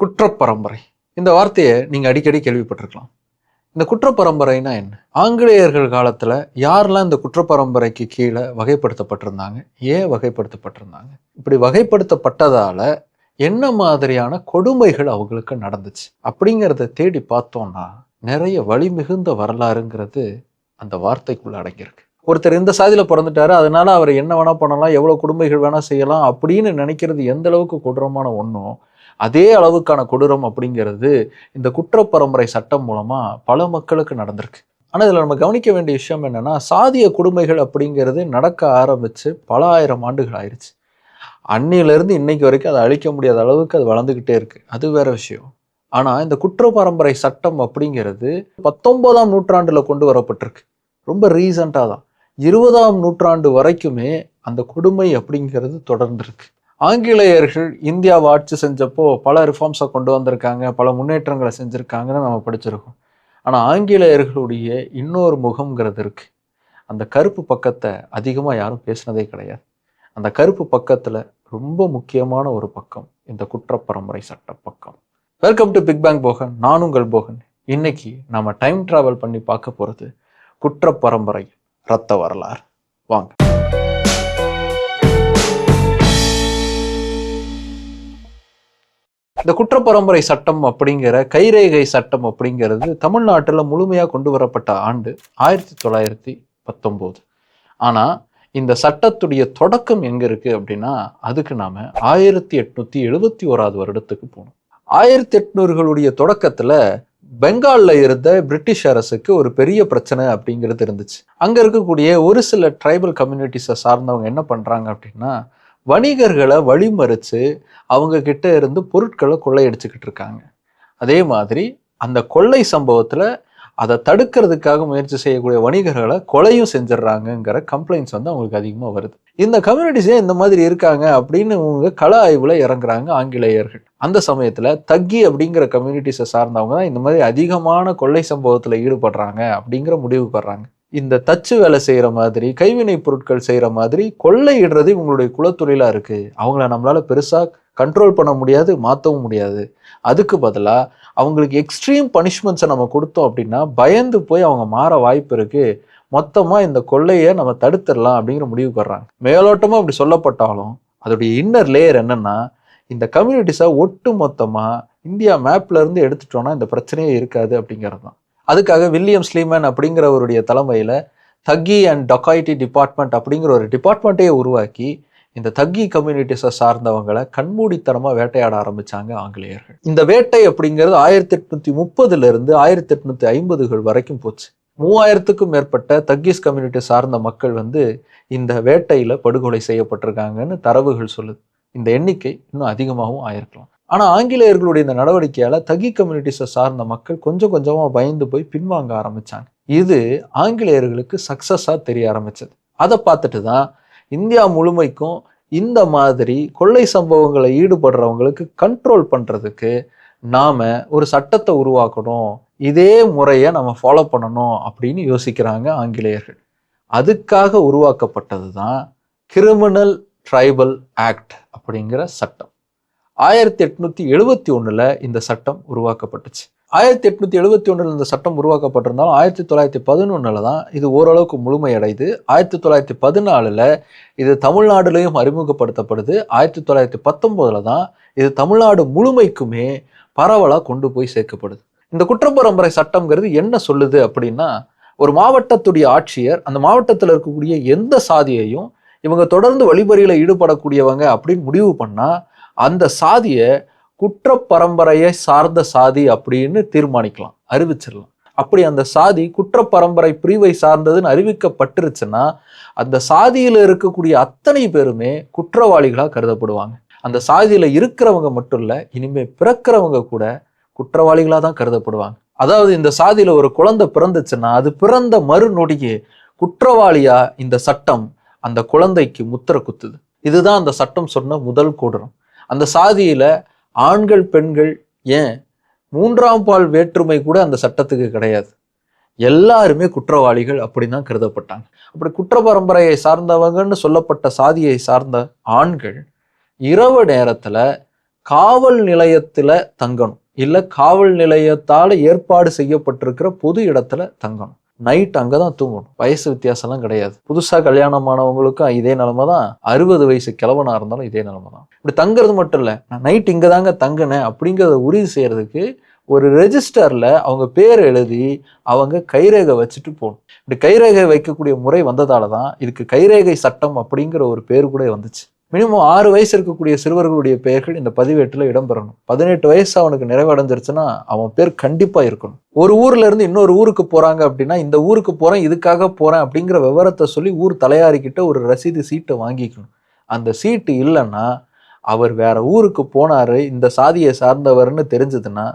குற்றப்பரம்பரை. இந்த வார்த்தையை நீங்கள் அடிக்கடி கேள்விப்பட்டிருக்கலாம். இந்த குற்றப்பரம்பரைனா என்ன? ஆங்கிலேயர்கள் காலத்தில் யாரெல்லாம் இந்த குற்றப்பரம்பரைக்கு கீழே வகைப்படுத்தப்பட்டிருந்தாங்க? ஏன் வகைப்படுத்தப்பட்டிருந்தாங்க? இப்படி வகைப்படுத்தப்பட்டதால் என்ன மாதிரியான கொடுமைகள் அவங்களுக்கு நடந்துச்சு? அப்படிங்கிறத தேடி பார்த்தோம்னா நிறைய வழி மிகுந்த வரலாறுங்கிறது அந்த வார்த்தைக்குள்ள அடங்கியிருக்கு. ஒருத்தர் இந்த சாதியில் பிறந்துட்டாரு அதனால அவர் என்ன வேணால் பண்ணலாம் எவ்வளோ கொடுமைகள் வேணால் செய்யலாம் அப்படின்னு நினைக்கிறது எந்த அளவுக்கு கொடூரமான ஒன்றும் அதே அளவுக்கான கொடூரம் அப்படிங்கிறது இந்த குற்றப்பரம்பரை சட்டம் மூலமாக பல மக்களுக்கு நடந்திருக்கு. ஆனால் இதில் நம்ம கவனிக்க வேண்டிய விஷயம் என்னென்னா சாதிய கொடுமைகள் அப்படிங்கிறது நடக்க ஆரம்பித்து பல ஆயிரம் ஆண்டுகள் ஆயிடுச்சு அன்னியிலேருந்து இன்னைக்கு வரைக்கும் அதை அழிக்க முடியாத அளவுக்கு அது வளர்ந்துக்கிட்டே இருக்குது அது வேற விஷயம். ஆனால் இந்த குற்றப்பரம்பரை சட்டம் அப்படிங்கிறது பத்தொன்பதாம் நூற்றாண்டில் கொண்டு வரப்பட்டிருக்கு. ரொம்ப ரீசண்டாக தான். இருபதாம் நூற்றாண்டு வரைக்குமே அந்த கொடுமை அப்படிங்கிறது தொடர்ந்துருக்கு. ஆங்கிலேயர்கள் இந்தியாவை ஆட்சி செஞ்சப்போ பல ரிஃபார்ம்ஸை கொண்டு வந்திருக்காங்க பல முன்னேற்றங்களை செஞ்சுருக்காங்கன்னு நம்ம படிச்சிருக்கோம். ஆனால் ஆங்கிலேயர்களுடைய இன்னொரு முகம்ங்கிறது இருக்குது அந்த கருப்பு பக்கத்தை அதிகமாக யாரும் பேசினதே கிடையாது. அந்த கருப்பு பக்கத்தில் ரொம்ப முக்கியமான ஒரு பக்கம் இந்த குற்றப்பரம்பரை சட்ட பக்கம். Welcome to big bang Bogan நான் உங்கள் போகன். இன்னைக்கு நம்ம டைம் டிராவல் பண்ணி பார்க்க போகிறது குற்றப்பரம்பரை ரத்த வரலாறு. வாங்க. இந்த குற்றப்பரம்பரை சட்டம் அப்படிங்கிற கைரேகை சட்டம் அப்படிங்கிறது தமிழ்நாட்டில் முழுமையாக கொண்டு வரப்பட்ட ஆண்டு ஆயிரத்தி தொள்ளாயிரத்தி பத்தொம்போது. ஆனால் இந்த சட்டத்துடைய தொடக்கம் எங்கே இருக்குது அப்படின்னா அதுக்கு நாம் ஆயிரத்தி எட்நூற்றி எழுபத்தி ஓராவது வருடத்துக்கு போகணும். ஆயிரத்தி எட்நூறுகளுடைய தொடக்கத்தில் பெங்காலில் இருந்த பிரிட்டிஷ் அரசுக்கு ஒரு பெரிய பிரச்சனை அப்படிங்கிறது இருந்துச்சு. அங்கே இருக்கக்கூடிய ஒரு சில ட்ரைபல் கம்யூனிட்டிஸை சார்ந்தவங்க என்ன பண்ணுறாங்க அப்படின்னா வணிகர்களை வழிமறித்து அவங்க கிட்ட இருந்து பொருட்களை கொள்ளையடிச்சுக்கிட்டு இருக்காங்க. அதே மாதிரி அந்த கொள்ளை சம்பவத்தில் அதை தடுக்கிறதுக்காக முயற்சி செய்யக்கூடிய வணிகர்களை கொலையும் செஞ்சிடறாங்கங்கிற கம்ப்ளைண்ட்ஸ் வந்து அவங்களுக்கு அதிகமாக வருது. இந்த கம்யூனிட்டிஸே இந்த மாதிரி இருக்காங்க அப்படின்னு அவங்க கள ஆய்வில் இறங்குறாங்க ஆங்கிலேயர்கள். அந்த சமயத்தில் தக்கி அப்படிங்கிற கம்யூனிட்டிஸை சார்ந்தவங்க தான் இந்த மாதிரி அதிகமான கொள்ளை சம்பவத்தில் ஈடுபடுறாங்க அப்படிங்கிற முடிவு பண்ணுறாங்க இந்த தச்சு வேலை செய்கிற மாதிரி கைவினை பொருட்கள் செய்கிற மாதிரி கொள்ளையிடுறது இவங்களுடைய குலத்தொழிலாக இருக்குது அவங்கள நம்மளால் பெருசாக கண்ட்ரோல் பண்ண முடியாது மாற்றவும் முடியாது. அதுக்கு பதிலாக அவங்களுக்கு எக்ஸ்ட்ரீம் பனிஷ்மெண்ட்ஸை நம்ம கொடுத்தோம் அப்படின்னா பயந்து போய் அவங்க மாற வாய்ப்பு இருக்குது மொத்தமாக இந்த கொள்ளையை நம்ம தடுத்துடலாம் அப்படிங்கிற முடிவுக்கு வர்றாங்க. மேலோட்டமாக அப்படி சொல்லப்பட்டாலும் அதோடைய இன்னர் லேயர் என்னென்னா இந்த கம்யூனிட்டிஸை ஒட்டு மொத்தமாக இந்தியா மேப்லேருந்து எடுத்துட்டோன்னா இந்த பிரச்சனையே இருக்காது அப்படிங்கிறது தான் அதுக்காக வில்லியம் ஸ்லீமன் அப்படிங்கிறவருடைய தலைமையில் தக்கி அண்ட் டொக்காய்டி டிபார்ட்மெண்ட் அப்படிங்கிற ஒரு டிபார்ட்மெண்ட்டையே உருவாக்கி இந்த தக்கி கம்யூனிட்டிஸை சார்ந்தவங்களை கண்மூடித்தனமாக வேட்டையாட ஆரம்பித்தாங்க ஆங்கிலேயர்கள். இந்த வேட்டை அப்படிங்கிறது ஆயிரத்தி எட்நூற்றி முப்பதுலேருந்து ஆயிரத்தி எட்நூற்றி ஐம்பதுகள் வரைக்கும் போச்சு. மூவாயிரத்துக்கும் மேற்பட்ட தக்கீஸ் கம்யூனிட்டி சார்ந்த மக்கள் வந்து இந்த வேட்டையில் படுகொலை செய்யப்பட்டிருக்காங்கன்னு தரவுகள் சொல்லுது. இந்த எண்ணிக்கை இன்னும் அதிகமாகவும் ஆயிருக்கலாம். ஆனால் ஆங்கிலேயர்களுடைய இந்த நடவடிக்கையால் தகி கம்யூனிட்டிஸை சார்ந்த மக்கள் கொஞ்சம் கொஞ்சமாக பயந்து போய் பின்வாங்க ஆரம்பித்தாங்க இது ஆங்கிலேயர்களுக்கு சக்ஸஸாக தெரிய ஆரம்பிச்சது. அதை பார்த்துட்டு தான் இந்தியா முழுமைக்கும் இந்த மாதிரி கொள்ளை சம்பவங்களை ஈடுபடுறவங்களுக்கு கண்ட்ரோல் பண்ணுறதுக்கு நாம் ஒரு சட்டத்தை உருவாக்கணும். இதே முறையை நம்ம ஃபாலோ பண்ணணும் அப்படின்னு யோசிக்கிறாங்க ஆங்கிலேயர்கள். அதுக்காக உருவாக்கப்பட்டது தான் கிரிமினல் ட்ரைபல் ஆக்ட் அப்படிங்கிற சட்டம். ஆயிரத்தி எட்நூத்தி எழுபத்தி ஒண்ணுல இந்த சட்டம் உருவாக்கப்பட்டுச்சு. ஆயிரத்தி எட்நூத்தி எழுபத்தி ஒன்றில் இந்த சட்டம் உருவாக்கப்பட்டிருந்தாலும் ஆயிரத்தி தொள்ளாயிரத்தி பதினொன்னுல தான் இது ஓரளவுக்கு முழுமையடைது ஆயிரத்தி தொள்ளாயிரத்தி பதினாலில் இது தமிழ்நாடுலேயும் அறிமுகப்படுத்தப்படுது. ஆயிரத்தி தொள்ளாயிரத்தி பத்தொம்போதில் தான் இது தமிழ்நாடு முழுமைக்குமே பரவலாக கொண்டு போய் சேர்க்கப்படுது. இந்த குற்றப்பரம்பரை சட்டம்ங்கிறது என்ன சொல்லுது அப்படின்னா ஒரு மாவட்டத்துடைய ஆட்சியர் அந்த மாவட்டத்தில் இருக்கக்கூடிய எந்த சாதியையும் இவங்க தொடர்ந்து வழிபறியில் ஈடுபடக்கூடியவங்க அப்படின்னு முடிவு பண்ணால் அந்த சாதியை குற்றப்பரம்பரையை சார்ந்த சாதி அப்படின்னு தீர்மானிக்கலாம் அறிவிச்சிடலாம் அப்படி அந்த சாதி குற்றப்பரம்பரை பிரிவை சார்ந்ததுன்னு அறிவிக்கப்பட்டுருச்சுன்னா அந்த சாதியில் இருக்கக்கூடிய அத்தனை பேருமே குற்றவாளிகளாக கருதப்படுவாங்க. அந்த சாதியில் இருக்கிறவங்க மட்டும் இல்லை இனிமேல் பிறக்கிறவங்க கூட குற்றவாளிகளாக தான் கருதப்படுவாங்க. அதாவது இந்த சாதியில் ஒரு குழந்தை பிறந்துச்சுன்னா அது பிறந்த மறுநொடியே குற்றவாளியாக இந்த சட்டம் அந்த குழந்தைக்கு முத்திர குத்துது. இதுதான் அந்த சட்டம் சொன்ன முதல் கொடூரம். அந்த சாதியில் ஆண்கள் பெண்கள் ஏன் மூன்றாம் பால் வேற்றுமை கூட அந்த சட்டத்துக்கு கிடையாது. எல்லாருமே குற்றவாளிகள் அப்படின்னு தான் கருதப்பட்டாங்க. அப்படி குற்ற பரம்பரையை சார்ந்தவங்கன்னு சொல்லப்பட்ட சாதியை சார்ந்த ஆண்கள் இரவு நேரத்தில் காவல் நிலையத்தில் தங்கணும். இல்லை காவல் நிலையத்தால் ஏற்பாடு செய்யப்பட்டிருக்கிற பொது இடத்துல தங்கணும். நைட் அங்கதான் தூங்கணும். வயசு வித்தியாசம்லாம் கிடையாது. புதுசா கல்யாணமானவங்களுக்கும் இதே நிலைமை தான் அறுபது வயசு கிழவனா இருந்தாலும் இதே நிலைமை தான் இப்படி தங்குறது மட்டும் இல்ல நான் நைட் இங்க தாங்க தங்கினேன் அப்படிங்கிறத உறுதி செய்யறதுக்கு ஒரு ரெஜிஸ்டரில் அவங்க பேர் எழுதி அவங்க கைரேகை வச்சுட்டு போகணும். இப்படி கைரேகை வைக்கக்கூடிய முறை வந்ததால தான் இதுக்கு கைரேகை சட்டம் அப்படிங்கிற ஒரு பேர் கூட வந்துச்சு. மினிமம் ஆறு வயசு இருக்கக்கூடிய சிறுவர்களுடைய பெயர்கள் இந்த பதிவேட்டில் இடம்பெறணும். பதினெட்டு வயசு அவனுக்கு நிறைவடைஞ்சிருச்சுன்னா அவன் பேர் கண்டிப்பாக இருக்கணும். ஒரு ஊர்ல இருந்து இன்னொரு ஊருக்கு போறாங்க அப்படின்னா இந்த ஊருக்கு போறேன் இதுக்காக போறேன் அப்படிங்கிற விவரத்தை சொல்லி ஊர் தலையாரிக்கிட்ட ஒரு ரசீது சீட்டை வாங்கிக்கணும். அந்த சீட்டு இல்லைன்னா அவர் வேற ஊருக்கு போனாரு இந்த சாதியை சார்ந்தவர்னு தெரிஞ்சதுன்னா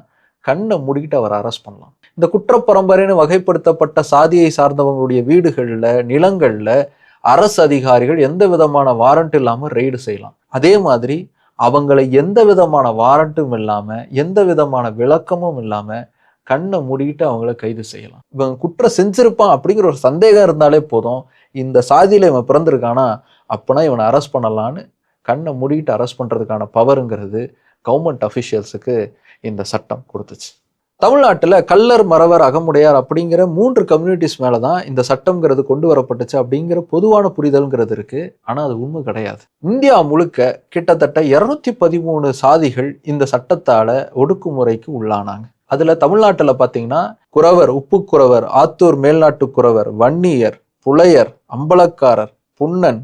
கண்ணை மூடிக்கிட்டு அவர் அரெஸ்ட் பண்ணலாம். இந்த குற்றப்பரம்பரைன்னு வகைப்படுத்தப்பட்ட சாதியை சார்ந்தவங்களுடைய வீடுகளில் நிலங்களில் அரசு அதிகாரிகள் எந்த விதமான வாரண்ட் இல்லாமல் ரெய்டு செய்யலாம். அதே மாதிரி அவங்களை எந்த விதமான வாரண்ட்டும் இல்லாமல் எந்த விதமான விளக்கமும் இல்லாமல் கண்ணை மூடிக்கிட்டு அவங்கள கைது செய்யலாம். இவன் குற்றம் செஞ்சிருப்பான் அப்படிங்கிற ஒரு சந்தேகம் இருந்தாலே போதும். இந்த சாதியில் இவன் பிறந்திருக்கானா? அப்போனா இவனை அரெஸ்ட் பண்ணலான்னு கண்ணை மூடிக்கிட்டு அரெஸ்ட் பண்ணுறதுக்கான பவருங்கிறது கவர்மெண்ட் அஃபிஷியல்ஸுக்கு இந்த சட்டம் கொடுத்துச்சு. தமிழ்நாட்டில் கல்லர் மறவர் அகமுடையார் அப்படிங்கிற மூன்று கம்யூனிட்டிஸ் மேலே தான் இந்த சட்டம்ங்கிறது கொண்டு வரப்பட்டுச்சு அப்படிங்கிற பொதுவான புரிதல்ங்கிறது இருக்குது ஆனால் அது உண்மை கிடையாது. இந்தியா முழுக்க கிட்டத்தட்ட இரநூத்தி பதிமூணு சாதிகள் இந்த சட்டத்தால் ஒடுக்குமுறைக்கு உள்ளானாங்க. அதில் தமிழ்நாட்டில் பார்த்தீங்கன்னா குறவர் உப்பு குறவர் ஆத்தூர் மேல்நாட்டு குறவர் வன்னியர் புலையர் அம்பலக்காரர் புன்னன்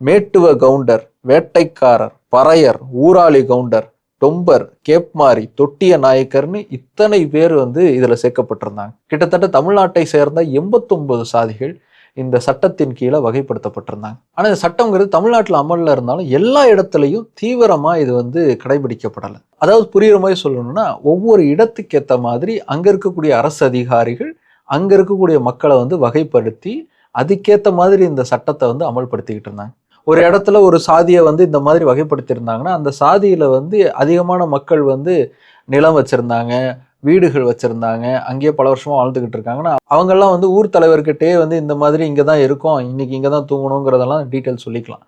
மேட்டுவ கவுண்டர் வேட்டைக்காரர் பறையர் ஊராளி கவுண்டர் டொம்பர் கேப்மாரி தொட்டிய நாயக்கர்னு இத்தனை பேர் வந்து இதில் சேர்க்கப்பட்டிருந்தாங்க. கிட்டத்தட்ட தமிழ்நாட்டை சேர்ந்த எண்பத்தொன்பது சாதிகள் இந்த சட்டத்தின் கீழே வகைப்படுத்தப்பட்டிருந்தாங்க. ஆனால் இந்த சட்டங்கிறது தமிழ்நாட்டில் அமலில் இருந்தாலும் எல்லா இடத்துலையும் தீவிரமாக இது வந்து கடைபிடிக்கப்படலை. அதாவது புரிகிற மாதிரி சொல்லணும்னா ஒவ்வொரு இடத்துக்கு ஏற்ற மாதிரி அங்கே இருக்கக்கூடிய அரசு அதிகாரிகள் அங்கே இருக்கக்கூடிய மக்களை வந்து வகைப்படுத்தி அதுக்கேற்ற மாதிரி இந்த சட்டத்தை வந்து அமல்படுத்திக்கிட்டு இருந்தாங்க. ஒரு இடத்துல ஒரு சாதியை வந்து இந்த மாதிரி வகைப்படுத்தியிருந்தாங்கன்னா அந்த சாதியில் வந்து அதிகமான மக்கள் வந்து நிலம் வச்சுருந்தாங்க வீடுகள் வச்சுருந்தாங்க அங்கேயே பல வருஷமாக வாழ்ந்துக்கிட்டு இருக்காங்கன்னா அவங்கெல்லாம் வந்து ஊர் தலைவர்கிட்டே வந்து இந்த மாதிரி இங்கே தான் இருக்கோம் இன்றைக்கி இங்கே தான் தூங்கணுங்கிறதெல்லாம் டீட்டெயில் சொல்லிக்கலாம்.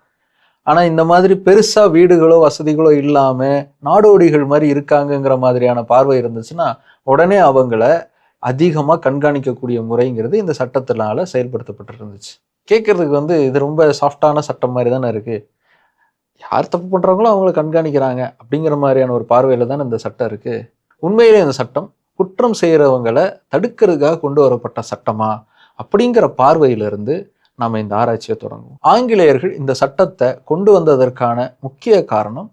ஆனால் இந்த மாதிரி பெருசாக வீடுகளோ வசதிகளோ இல்லாமல் நாடோடிகள் மாதிரி இருக்காங்கங்கிற மாதிரியான பார்வை இருந்துச்சுன்னா உடனே அவங்கள அதிகமாக கண்காணிக்கக்கூடிய முறைங்கிறது இந்த சட்டத்தினால செயல்படுத்தப்பட்டு இருந்துச்சு கேட்கறதுக்கு வந்து இது ரொம்ப சாஃப்டான சட்டம் மாதிரி தானே இருக்குது யார் தப்பு பண்ணுறவங்களோ அவங்கள கண்காணிக்கிறாங்க அப்படிங்கிற மாதிரியான ஒரு பார்வையில் தானே இந்த சட்டம் இருக்குது உண்மையிலே இந்த சட்டம் குற்றம் செய்கிறவங்களை தடுக்கிறதுக்காக கொண்டு வரப்பட்ட சட்டமா? அப்படிங்கிற பார்வையிலிருந்து நாம் இந்த ஆராய்ச்சியை தொடங்குவோம். ஆங்கிலேயர்கள் இந்த சட்டத்தை கொண்டு வந்ததற்கான முக்கிய காரணம்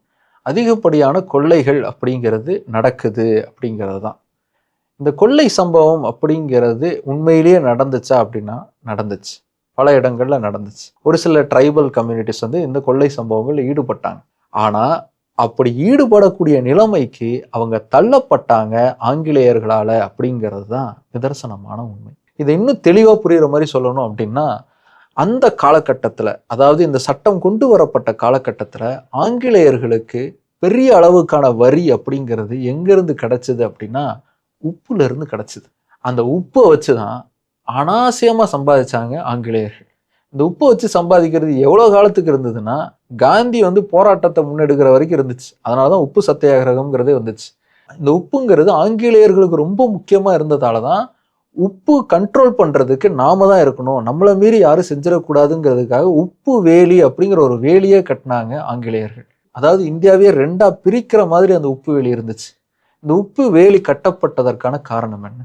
அதிகப்படியான கொள்ளைகள் அப்படிங்கிறது நடக்குது அப்படிங்கிறது தான். இந்த கொள்ளை சம்பவம் அப்படிங்கிறது உண்மையிலேயே நடந்துச்சா அப்படின்னா நடந்துச்சு. பல இடங்களில் நடந்துச்சு. ஒரு சில ட்ரைபல் கம்யூனிட்டிஸ் வந்து இந்த கொள்ளை சம்பவங்களில் ஈடுபட்டாங்க. ஆனால் அப்படி ஈடுபடக்கூடிய நிலைமைக்கு அவங்க தள்ளப்பட்டாங்க ஆங்கிலேயர்களால் அப்படிங்கிறது தான் நிதர்சனமான உண்மை. இதை இன்னும் தெளிவாக புரிகிற மாதிரி சொல்லணும் அப்படின்னா அந்த காலகட்டத்தில் அதாவது இந்த சட்டம் கொண்டு வரப்பட்ட காலகட்டத்தில் ஆங்கிலேயர்களுக்கு பெரிய அளவுக்கான வரி அப்படிங்கிறது எங்கேருந்து கிடச்சிது அப்படின்னா உப்புலேருந்து கிடச்சிது. அந்த உப்பை வச்சு தான் அனாவசியமாக சம்பாதிச்சாங்க ஆங்கிலேயர்கள். இந்த உப்பு வச்சு சம்பாதிக்கிறது எவ்வளோ காலத்துக்கு இருந்ததுன்னா காந்தி வந்து போராட்டத்தை முன்னெடுக்கிற வரைக்கும் இருந்துச்சு. அதனால தான் உப்பு சத்தியாகிரகம்ங்கிறதே வந்துச்சு. இந்த உப்புங்கிறது ஆங்கிலேயர்களுக்கு ரொம்ப முக்கியமாக இருந்ததால தான் உப்பு கண்ட்ரோல் பண்ணுறதுக்கு நாம தான் இருக்கணும். நம்மளை மீறி யாரும் செஞ்சிடக்கூடாதுங்கிறதுக்காக உப்பு வேலி அப்படிங்கிற ஒரு வேலியே கட்டினாங்க ஆங்கிலேயர்கள். அதாவது இந்தியாவே ரெண்டாக பிரிக்கிற மாதிரி அந்த உப்பு வேலி இருந்துச்சு. இந்த உப்பு வேலி கட்டப்பட்டதற்கான காரணம் என்ன?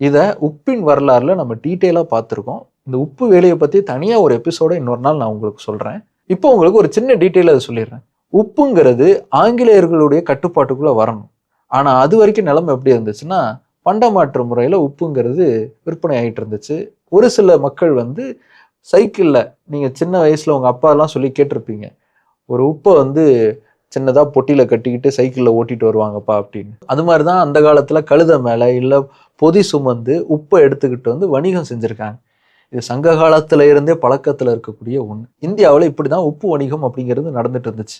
இதை உப்பின் வரலாறுல நம்ம டீட்டெயிலாக பார்த்துருக்கோம் இந்த உப்பு வேலையை பற்றி தனியாக ஒரு எபிசோட இன்னொரு நாள் நான் உங்களுக்கு சொல்கிறேன் இப்போ உங்களுக்கு ஒரு சின்ன டீட்டெயில் அதை சொல்லிடுறேன். உப்புங்கிறது ஆங்கிலேயர்களுடைய கட்டுப்பாட்டுக்குள்ளே வரணும். ஆனால் அது வரைக்கும் நிலைமை எப்படி இருந்துச்சுன்னா பண்டமாற்று முறையில் உப்புங்கிறது விற்பனை ஆகிட்டு இருந்துச்சு. ஒரு சில மக்கள் வந்து சைக்கிளில் நீங்கள் சின்ன வயசில் உங்கள் அப்பாலாம் சொல்லி கேட்டிருப்பீங்க. ஒரு உப்பை வந்து சின்னதாக பொட்டியில் கட்டிக்கிட்டு சைக்கிளில் ஓட்டிட்டு வருவாங்கப்பா அப்படின்னு. அது மாதிரி தான் அந்த காலத்தில் கழுதை மேலே இல்லை பொதி சுமந்து உப்பை எடுத்துக்கிட்டு வந்து வணிகம் செஞ்சுருக்காங்க. இது சங்க காலத்துல இருந்தே பழக்கத்தில் இருக்கக்கூடிய ஒன்று இந்தியாவில் இப்படி தான் உப்பு வணிகம் அப்படிங்கிறது நடந்துட்டு இருந்துச்சு.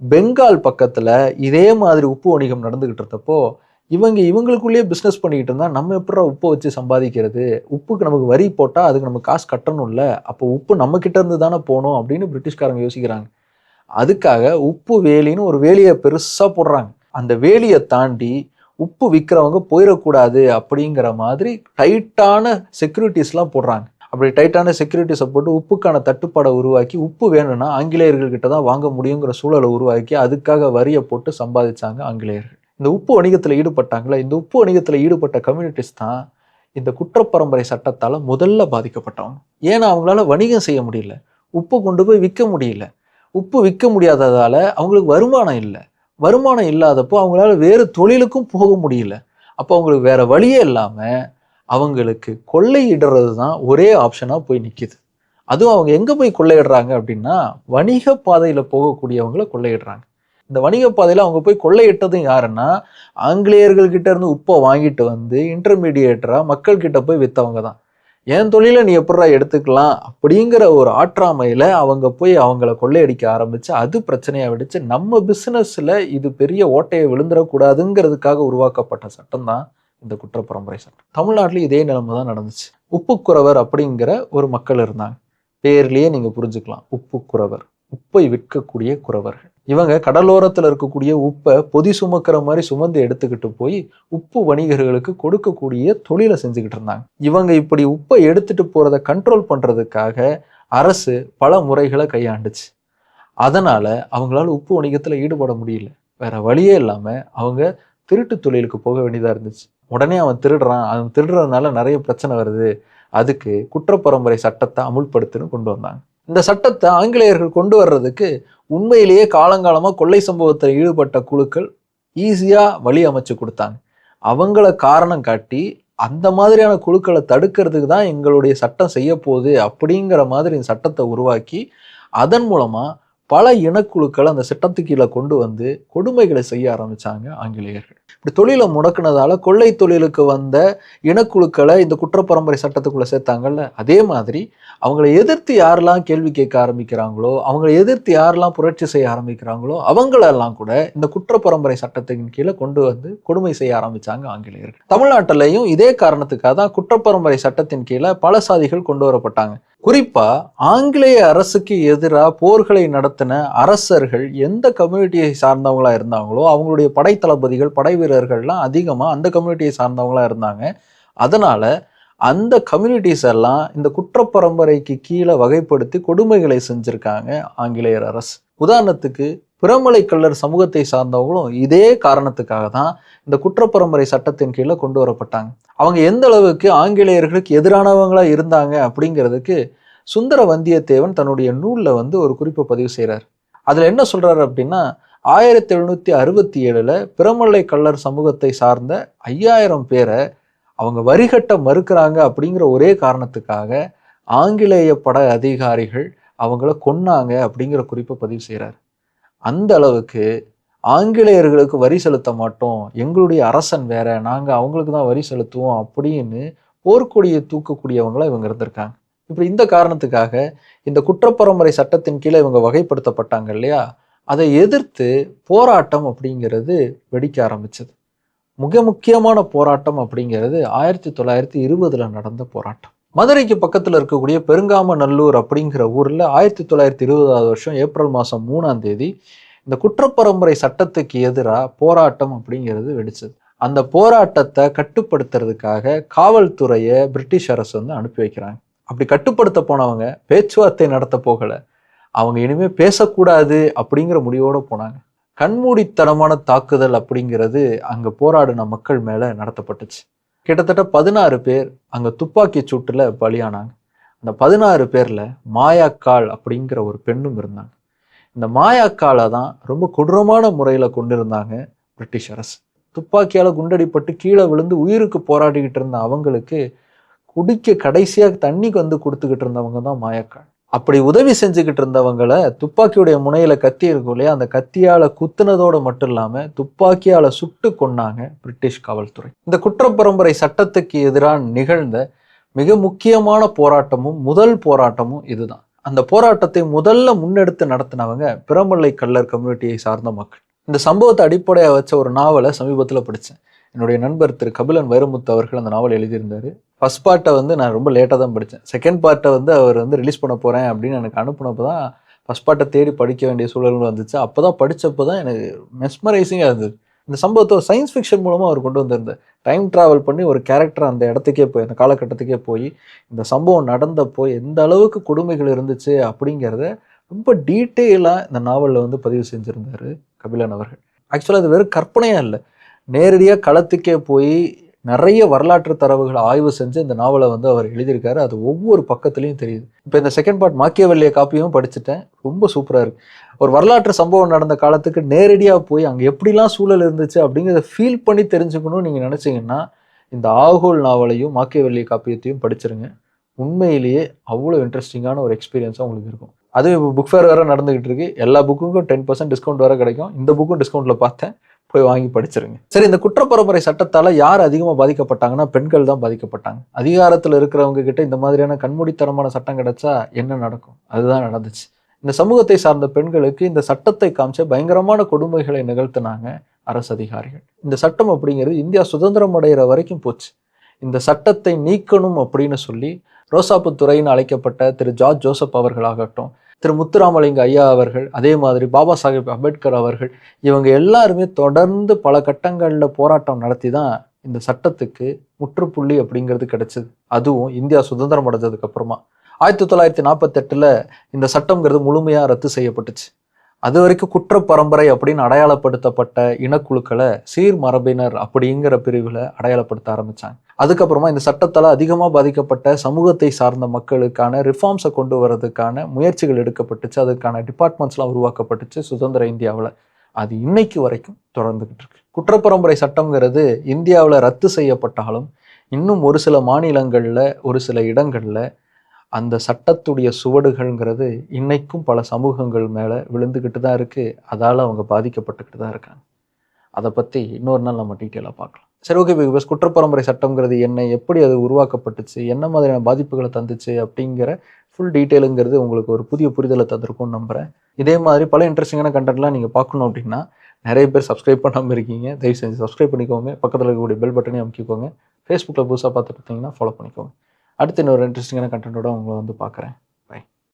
பெங்கால் பக்கத்தில் இதே மாதிரி உப்பு வணிகம் நடந்துக்கிட்டு இருந்தப்போ இவங்க இவங்களுக்குள்ளேயே பிஸ்னஸ் பண்ணிக்கிட்டு இருந்தால் நம்ம எப்படா உப்பை வச்சு சம்பாதிக்கிறது? உப்புக்கு நமக்கு வரி போட்டால் அதுக்கு நம்ம காசு கட்டணும்ல. அப்போ உப்பு நம்மக்கிட்ட இருந்து தானே போகணும் அப்படின்னு பிரிட்டிஷ்காரங்க யோசிக்கிறாங்க. அதுக்காக உப்பு வேலின்னு ஒரு வேலியை பெருசாக போடுறாங்க. அந்த வேலியை தாண்டி உப்பு விற்கிறவங்க போயிடக்கூடாது அப்படிங்கிற மாதிரி டைட்டான செக்யூரிட்டிஸ்லாம் போடுறாங்க. அப்படி டைட்டான செக்யூரிட்டிஸை போட்டு உப்புக்கான தட்டுப்பாடை உருவாக்கி உப்பு வேணும்னா ஆங்கிலேயர்கள்கிட்ட தான் வாங்க முடியுங்கிற சூழலை உருவாக்கி அதுக்காக வரியை போட்டு சம்பாதிச்சாங்க ஆங்கிலேயர்கள். இந்த உப்பு வணிகத்தில் ஈடுபட்டாங்களே? இந்த உப்பு வணிகத்தில் ஈடுபட்ட கம்யூனிட்டிஸ் தான் இந்த குற்றப்பரம்பரை சட்டத்தால் முதல்ல பாதிக்கப்பட்டவங்க. ஏன்னா அவங்களால வணிகம் செய்ய முடியல. உப்பு கொண்டு போய் விற்க முடியல. உப்பு விற்க முடியாததால் அவங்களுக்கு வருமானம் இல்லை. வருமானம் இல்லாதப்போ அவங்களால வேறு தொழிலுக்கும் போக முடியல. அப்போ அவங்களுக்கு வேறு வழியே இல்லாமல் அவங்களுக்கு கொள்ளையிடுறது தான் ஒரே ஆப்ஷனாக போய் நிற்கிது அதுவும் அவங்க எங்கே போய் கொள்ளையிடுறாங்க அப்படின்னா வணிக பாதையில் போகக்கூடியவங்கள கொள்ளையிடுறாங்க. இந்த வணிக பாதையில் அவங்க போய் கொள்ளையிட்டதும் யாருன்னா ஆங்கிலேயர்கள்கிட்ட இருந்து உப்பை வாங்கிட்டு வந்து இன்டர்மீடியேட்டராக மக்கள்கிட்ட போய் விற்றவங்க தான். என் தொழிலை நீ எப்படா எடுத்துக்கலாம்? அப்படிங்கிற ஒரு ஆற்றாமையில் அவங்க போய் அவங்கள கொள்ளையடிக்க ஆரம்பித்து அது பிரச்சனையாக விடுச்சு. நம்ம பிஸ்னஸில் இது பெரிய ஓட்டையை விழுந்துடக்கூடாதுங்கிறதுக்காக உருவாக்கப்பட்ட சட்டம் தான் இந்த குற்றப்பரம்பரை சட்டம். தமிழ்நாட்டிலையும் இதே நிலைமை தான் நடந்துச்சு. உப்புக்குறவர் அப்படிங்கிற ஒரு மக்கள் இருந்தாங்க. பேர்லேயே நீங்கள் புரிஞ்சுக்கலாம். உப்புக்குறவர். உப்பை விற்கக்கூடிய குறவர்கள். இவங்க கடலோரத்தில் இருக்கக்கூடிய உப்பை பொதி சுமக்கிற மாதிரி சுமந்து எடுத்துக்கிட்டு போய் உப்பு வணிகர்களுக்கு கொடுக்கக்கூடிய தொழிலை செஞ்சுக்கிட்டு இருந்தாங்க. இவங்க இப்படி உப்பை எடுத்துட்டு போகிறத கண்ட்ரோல் பண்ணுறதுக்காக அரசு பல முறைகளை கையாண்டுச்சு. அதனால் அவங்களால உப்பு வணிகத்தில் ஈடுபட முடியல. வேற வழியே இல்லாமல் அவங்க திருட்டு தொழிலுக்கு போக வேண்டியதாக இருந்துச்சு. உடனே அவன் திருடுறான். அவன் திருடுறதுனால நிறைய பிரச்சனை வருது. அதுக்கு குற்றப்பரம்பரை சட்டத்தை அமுல்படுத்துன்னு கொண்டு வந்தாங்க. இந்த சட்டத்தை ஆங்கிலேயர்கள் கொண்டு வர்றதுக்கு உண்மையிலேயே காலங்காலமாக கொள்ளை சம்பவத்தில் ஈடுபட்ட குழுக்கள் ஈஸியாக வழி அமைச்சு கொடுத்தாங்க. அவங்கள காரணம் காட்டி அந்த மாதிரியான குழுக்களை தடுக்கிறதுக்கு தான் எங்களுடைய சட்டம் செய்ய போகுது அப்படிங்கிற மாதிரி இந்த சட்டத்தை உருவாக்கி அதன் மூலமாக பல இனக்குழுக்களை அந்த சட்டத்துக்கு கீழே கொண்டு வந்து கொடுமைகளை செய்ய ஆரம்பித்தாங்க ஆங்கிலேயர்கள். இப்படி தொழிலை முடக்கினதால கொள்ளை தொழிலுக்கு வந்த இனக்குழுக்களை இந்த குற்றப்பரம்பரை சட்டத்துக்குள்ளே சேர்த்தாங்கல்ல? அதே மாதிரி அவங்களை எதிர்த்து யாரெல்லாம் கேள்வி கேட்க ஆரம்பிக்கிறாங்களோ அவங்களை எதிர்த்து யாரெல்லாம் புரட்சி செய்ய ஆரம்பிக்கிறாங்களோ அவங்களெல்லாம் கூட இந்த குற்றப்பரம்பரை சட்டத்தின் கீழே கொண்டு வந்து கொடுமை செய்ய ஆரம்பித்தாங்க ஆங்கிலேயர்கள். தமிழ்நாட்டிலையும் இதே காரணத்துக்காக தான் குற்றப்பரம்பரை சட்டத்தின் கீழே பல சாதிகள் கொண்டு வரப்பட்டாங்க. குறிப்பா ஆங்கிலேய அரசுக்கு எதிராக போர்களை நடத்தின அரசர்கள் எந்த கம்யூனிட்டியை சார்ந்தவங்களா இருந்தாங்களோ அவங்களுடைய படை தளபதிகள் படை வீரர்கள்லாம் அதிகமாக அந்த கம்யூனிட்டியை சார்ந்தவங்களா இருந்தாங்க. அதனால அந்த கம்யூனிட்டிஸ் எல்லாம் இந்த குற்றப்பரம்பரைக்கு கீழே வகைப்படுத்தி கொடுமைகளை செஞ்சுருக்காங்க ஆங்கிலேயர் அரசு. உதாரணத்துக்கு பிறமலை கள்ளர் சமூகத்தை சார்ந்தவங்களும் இதே காரணத்துக்காக தான் இந்த குற்றப்பரம்பரை சட்டத்தின் கீழே கொண்டு வரப்பட்டாங்க. அவங்க எந்த அளவுக்கு ஆங்கிலேயர்களுக்கு எதிரானவங்களா இருந்தாங்க அப்படிங்கிறதுக்கு சுந்தர வந்தியத்தேவன் தன்னுடைய நூலில் வந்து ஒரு குறிப்பை பதிவு செய்கிறார் அதில் என்ன சொல்கிறார் அப்படின்னா ஆயிரத்தி எழுநூற்றி அறுபத்தி ஏழில் பிறமலை கள்ளர் சமூகத்தை சார்ந்த ஐயாயிரம் பேரை அவங்க வரிகட்ட மறுக்கிறாங்க அப்படிங்கிற ஒரே காரணத்துக்காக ஆங்கிலேய பட அதிகாரிகள் அவங்கள கொன்னாங்க அப்படிங்கிற குறிப்பை பதிவு செய்கிறார் அந்த அளவுக்கு ஆங்கிலேயர்களுக்கு வரி செலுத்த மாட்டோம். எங்களுடைய அரசன் வேற நாங்கள் அவங்களுக்கு தான் வரி செலுத்துவோம் அப்படின்னு போர்க்கொடியை தூக்கக்கூடியவங்களாக இவங்க இருந்திருக்காங்க. இப்படி இந்த காரணத்துக்காக இந்த குற்றப்பரம்பரை சட்டத்தின் கீழே இவங்க வகைப்படுத்தப்பட்டாங்க இல்லையா? அதை எதிர்த்து போராட்டம் அப்படிங்கிறது வெடிக்க ஆரம்பிச்சது. மிக முக்கியமான போராட்டம் அப்படிங்கிறது ஆயிரத்தி தொள்ளாயிரத்தி இருபதில் நடந்த போராட்டம். மதுரைக்கு பக்கத்தில் இருக்கக்கூடிய பெருங்காமநல்லூர் அப்படிங்கிற ஊரில் ஆயிரத்தி தொள்ளாயிரத்தி இருபதாவது வருஷம் ஏப்ரல் மாதம் மூணாம் தேதி இந்த குற்றப்பரம்பரை சட்டத்துக்கு எதிராக போராட்டம் அப்படிங்கிறது வெடிச்சது. அந்த போராட்டத்தை கட்டுப்படுத்துறதுக்காக காவல்துறையை பிரிட்டிஷ் அரசு வந்து அனுப்பி வைக்கிறாங்க. அப்படி கட்டுப்படுத்த போனவங்க பேச்சுவார்த்தை நடத்த போகலை. அவங்க இனிமேல் பேசக்கூடாது அப்படிங்கிற முடிவோடு போனாங்க. கண்மூடித்தனமான தாக்குதல் அப்படிங்கிறது அங்கே போராடின மக்கள் மேலே நடத்தப்பட்டுச்சு. கிட்டத்தட்ட பதினாறு பேர் அங்கே துப்பாக்கி சூட்டில் பலியானாங்க. அந்த பதினாறு பேரில் மாயாக்கால் அப்படிங்கிற ஒரு பெண்ணும் இருந்தாங்க. இந்த மாயாக்காலை தான் ரொம்ப கொடூரமான முறையில் கொண்டிருந்தாங்க பிரிட்டிஷ் அரசு. துப்பாக்கியால் குண்டடிப்பட்டு கீழே விழுந்து உயிருக்கு போராடிக்கிட்டு இருந்த அவங்களுக்கு குடிக்க கடைசியாக தண்ணிக்கு வந்து கொடுத்துக்கிட்டு இருந்தவங்க தான் மாயாக்கால். அப்படி உதவி செஞ்சுக்கிட்டு இருந்தவங்களை துப்பாக்கியுடைய முனையில் கத்தி இருக்கும் இல்லையா? அந்த கத்தியால் குத்துனதோடு மட்டும் இல்லாமல் துப்பாக்கியால் சுட்டு கொன்னாங்க பிரிட்டிஷ் காவல்துறை. இந்த குற்றப்பரம்பரை சட்டத்துக்கு எதிராக நிகழ்ந்த மிக முக்கியமான போராட்டமும் முதல் போராட்டமும் இதுதான். அந்த போராட்டத்தை முதல்ல முன்னெடுத்து நடத்தினவங்க பிரமல்லை கல்லர் கம்யூனிட்டியை சார்ந்த மக்கள். இந்த சம்பவத்தை அடிப்படையாக வச்ச ஒரு நாவலை சமீபத்தில் படித்தேன் என்னுடைய நண்பர் திரு கபிலன் வைரமுத்து அவர்கள் அந்த நாவல் எழுதியிருந்தார். ஃபர்ஸ்ட் பார்ட்டை வந்து நான் ரொம்ப லேட்டாக தான் படித்தேன். செகண்ட் பார்ட்டை வந்து அவர் வந்து ரிலீஸ் பண்ண போகிறேன் அப்படின்னு எனக்கு அனுப்புனப்போ தான் ஃபஸ்ட் பாட்டை தேடி படிக்க வேண்டிய சூழல்கள் வந்துச்சு. அப்போ தான் படித்தப்போ தான் எனக்கு மெஸ்மரைசிங்காக இருந்தது. இந்த சம்பவத்தை சயின்ஸ் ஃபிக்ஷன் மூலமாக அவர் கொண்டு வந்திருந்தார். டைம் ட்ராவல் பண்ணி ஒரு கேரக்டர் அந்த இடத்துக்கே போய் அந்த காலகட்டத்துக்கே போய் இந்த சம்பவம் நடந்தப்போ எந்த அளவுக்கு கொடுமைகள் இருந்துச்சு அப்படிங்கிறத ரொம்ப டீட்டெயிலாக இந்த நாவலில் வந்து பதிவு செஞ்சுருந்தார் கபிலன் அவர்கள். ஆக்சுவலாக அது வெறும் கற்பனையாக இல்லை. நேரடியாக களத்துக்கே போய் நிறைய வரலாற்று தரவுகளை ஆய்வு செஞ்சு இந்த நாவலை வந்து அவர் எழுதியிருக்காரு. அது ஒவ்வொரு பக்கத்துலையும் தெரியுது. இப்போ இந்த செகண்ட் பார்ட் மாக்கியவல்லிய காப்பியும் படிச்சுட்டேன். ரொம்ப சூப்பராக இருக்கு. ஒரு வரலாற்று சம்பவம் நடந்த காலத்துக்கு நேரடியாக போய் அங்கே எப்படிலாம் சூழல் இருந்துச்சு அப்படிங்கிறத ஃபீல் பண்ணி தெரிஞ்சுக்கணும்னு நீங்கள் நினச்சிங்கன்னா இந்த ஆகோல் நாவலையும் மாக்கியவல்லிய காப்பியத்தையும் படிச்சிருங்க. உண்மையிலேயே அவ்வளோ இன்ட்ரெஸ்டிங்கான ஒரு எக்ஸ்பீரியன்ஸாக உங்களுக்கு இருக்கும். அதுவும் இப்போ புக் ஃபேர் வேறு நடந்துகிட்டு இருக்கு. எல்லா புக்குக்கும் டென் பர்சன்ட் டிஸ்கவுண்ட் வேறு கிடைக்கும். இந்த புக்கும் டிஸ்கவுண்ட்டில் பார்த்தேன். போய் வாங்கி படிச்சிருங்க. சரி இந்த குற்றப்பரம்பரை சட்டத்தால் யார் அதிகமாக பாதிக்கப்பட்டாங்கன்னா பெண்கள் தான் பாதிக்கப்பட்டாங்க. அதிகாரத்தில் இருக்கிறவங்க கிட்ட இந்த மாதிரியான கண்மூடித்தனமான சட்டம் கிடைச்சா என்ன நடக்கும்? அதுதான் நடந்துச்சு. இந்த சமூகத்தை சார்ந்த பெண்களுக்கு இந்த சட்டத்தை காமிச்ச பயங்கரமான கொடுமைகளை நிகழ்த்தினாங்க அரசு அதிகாரிகள். இந்த சட்டம் அப்படிங்கிறது இந்தியா சுதந்திரம் அடைகிற வரைக்கும் போச்சு. இந்த சட்டத்தை நீக்கணும் அப்படின்னு சொல்லி ரோசாப்பு துறைன்னு அழைக்கப்பட்ட திரு ஜார்ஜ் ஜோசப் அவர்களாகட்டும் திரு முத்துராமலிங்க ஐயா அவர்கள் அதே மாதிரி பாபா சாஹேப் அம்பேத்கர் அவர்கள் இவங்க எல்லாருமே தொடர்ந்து பல கட்டங்களில் போராட்டம் நடத்தி தான் இந்த சட்டத்துக்கு முற்றுப்புள்ளி அப்படிங்கிறது கிடைச்சது. அதுவும் இந்தியா சுதந்திரம் அடைஞ்சதுக்கு அப்புறமா. ஆயிரத்தி தொள்ளாயிரத்தி நாற்பத்தெட்டில் இந்த சட்டம்ங்கிறது முழுமையாக ரத்து செய்யப்பட்டுச்சு. அது வரைக்கும் குற்ற பரம்பரை அப்படின்னு அடையாளப்படுத்தப்பட்ட இனக்குழுக்களை சீர்மரபினர் அப்படிங்கிற பிரிவில் அடையாளப்படுத்த ஆரம்பித்தாங்க அதுக்கப்புறமா இந்த சட்டத்தால் அதிகமாக பாதிக்கப்பட்ட சமூகத்தை சார்ந்த மக்களுக்கான ரிஃபார்ம்ஸை கொண்டு வரதுக்கான முயற்சிகள் எடுக்கப்பட்டுச்சு. அதுக்கான டிபார்ட்மெண்ட்ஸ்லாம் உருவாக்கப்பட்டுச்சு. சுதந்திர இந்தியாவில். அது இன்னைக்கு வரைக்கும் தொடர்ந்துகிட்டு இருக்கு. குற்றப்பரம்பரை சட்டம்ங்கிறது இந்தியாவில் ரத்து செய்யப்பட்டாலும் இன்னும் ஒரு சில மாநிலங்களில் ஒரு சில இடங்களில் அந்த சட்டத்துடைய சுவடுகள்ங்கிறது இன்னைக்கும் பல சமூகங்கள் மேலே விழுந்துக்கிட்டு தான் இருக்குது அதால் அவங்க பாதிக்கப்பட்டுக்கிட்டு தான் இருக்காங்க. அதை பற்றி இன்னொரு நாள் நம்ம டீட்டெயிலாக பார்க்கலாம். சரி ஓகே பிகாஸ் குற்றப்பரம்பரை சட்டம்ங்கிறது என்ன எப்படி அது உருவாக்கப்பட்டுச்சு என்ன மாதிரியான பாதிப்புகளை தந்துச்சு அப்படிங்கிற ஃபுல் டீட்டெயிலுங்கிறது உங்களுக்கு ஒரு புதிய புரிதலை தந்திருக்கும்னு நம்புகிறேன் இதே மாதிரி பல இன்ட்ரெஸ்டிங்கான கண்டென்ட்லாம் நீங்கள் பார்க்கணும் அப்படின்னா நிறைய பேர் சப்ஸ்கிரைப் பண்ணாமல் இருக்கீங்க. தயவு செஞ்சு சப்ஸ்கிரைப் பண்ணிக்கோங்க. பக்கத்தில் இருக்கக்கூடிய பெல் பட்டனையும் அமைக்கிக்கோங்க. ஃபேஸ்புக்கில் புதுசாக பார்த்துட்டு இருந்தீங்கன்னா ஃபாலோ பண்ணிக்கோங்க. அடுத்து இன்னொரு இன்ட்ரெஸ்டிங்கான கண்டென்ட்டோட உங்களை வந்து பார்க்குறேன்.